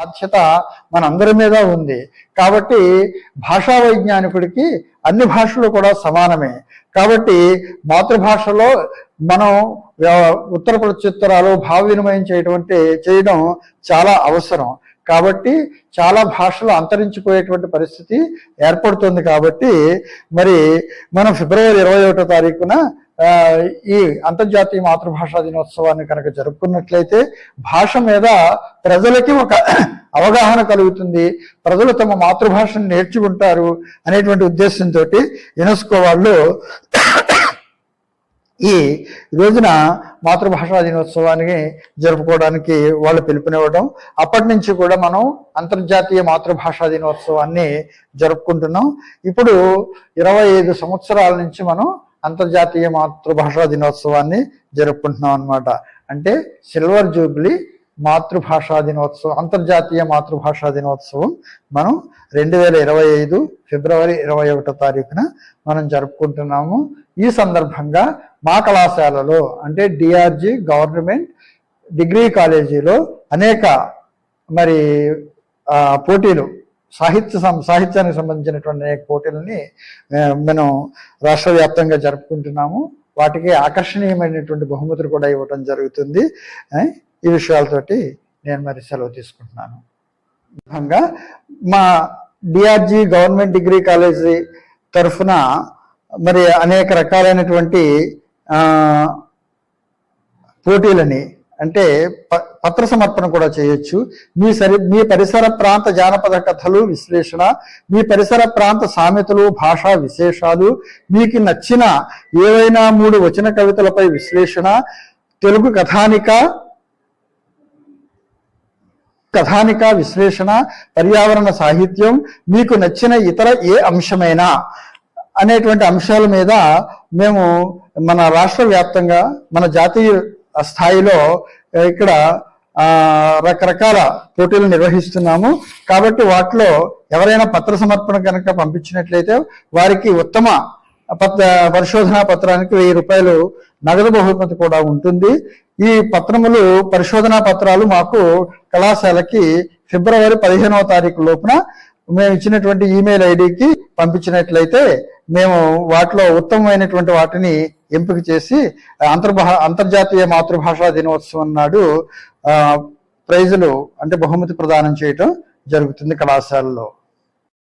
బాధ్యత మనందరి మీద ఉంది. కాబట్టి భాషా వైజ్ఞానికుడికి అన్ని భాషలు కూడా సమానమే. కాబట్టి మాతృభాషలో మనం ఉత్తర ప్రత్యుత్తరాలు భావ వినిమయం చేయటువంటి చేయడం చాలా అవసరం. కాబట్టి చాలా భాషలు అంతరించిపోయేటువంటి పరిస్థితి ఏర్పడుతుంది కాబట్టి మరి మనం ఫిబ్రవరి ఇరవై ఒకటో తారీఖున ఈ అంతర్జాతీయ మాతృభాషా దినోత్సవాన్ని కనుక జరుపుకున్నట్లయితే భాష మీద ప్రజలకి ఒక అవగాహన కలుగుతుంది. ప్రజలు తమ మాతృభాషను నేర్చుకుంటారు అనేటువంటి ఉద్దేశంతో యునెస్కో వాళ్ళు ఈ రోజున మాతృభాషా దినోత్సవానికి జరుపుకోవడానికి వాళ్ళు పిలుపునివ్వడం అప్పటి నుంచి కూడా మనం అంతర్జాతీయ మాతృభాషా దినోత్సవాన్ని జరుపుకుంటున్నాం. ఇప్పుడు ఇరవై ఐదు సంవత్సరాల నుంచి మనం అంతర్జాతీయ మాతృభాషా దినోత్సవాన్ని జరుపుకుంటున్నాం అనమాట అంటే సిల్వర్ జూబ్లీ మాతృభాషా దినోత్సవం అంతర్జాతీయ మాతృభాషా దినోత్సవం మనం రెండు వేల ఇరవై ఐదు ఫిబ్రవరి ఇరవై ఒకటో తారీఖున మనం జరుపుకుంటున్నాము. ఈ సందర్భంగా మా కళాశాలలో అంటే డిఆర్జీ గవర్నమెంట్ డిగ్రీ కాలేజీలో అనేక మరి పోటీలు సాహిత్య సం- సాహిత్యానికి సంబంధించినటువంటి అనేక పోటీలని మనం రాష్ట్ర వ్యాప్తంగా జరుపుకుంటున్నాము. వాటికి ఆకర్షణీయమైనటువంటి బహుమతులు కూడా ఇవ్వటం జరుగుతుంది. ఈ విషయాలతోటి నేను మరి సెలవు తీసుకుంటున్నాను. ముఖ్యంగా మా డిఆర్జి గవర్నమెంట్ డిగ్రీ కాలేజీ తరఫున మరి అనేక రకాలైనటువంటి పోటీలని అంటే ప- పత్ర సమర్పణ కూడా చేయొచ్చు. మీ సరి మీ పరిసర ప్రాంత జానపద కథలు విశ్లేషణ మీ పరిసర ప్రాంత సామెతలు భాషా విశేషాలు మీకు నచ్చిన ఏవైనా మూడు వచన కవితలపై విశ్లేషణ తెలుగు కథానిక కథానిక విశ్లేషణ పర్యావరణ సాహిత్యం మీకు నచ్చిన ఇతర ఏ అంశమైనా అనేటువంటి అంశాల మీద మేము మన రాష్ట్ర వ్యాప్తంగా మన జాతీయ స్థాయిలో ఇక్కడ రకరకాల పోటీలు నిర్వహిస్తున్నాము. కాబట్టి వాటిలో ఎవరైనా పత్ర సమర్పణ కనుక పంపించినట్లయితే వారికి ఉత్తమ పత్ర పరిశోధనా పత్రానికి వెయ్యి రూపాయలు నగదు బహుమతి కూడా ఉంటుంది. ఈ పత్రములు పరిశోధనా పత్రాలు మాకు కళాశాలకి ఫిబ్రవరి పదిహేనవ తారీఖు లోపున మేము ఇచ్చినటువంటి ఈమెయిల్ ఐడికి పంపించినట్లయితే మేము వాటిలో ఉత్తమమైనటువంటి వాటిని ఎంపిక చేసి అంతర్భా అంతర్జాతీయ మాతృభాషా దినోత్సవం నాడు ప్రైజులు అంటే బహుమతి ప్రదానం చేయటం జరుగుతుంది కళాశాలలో.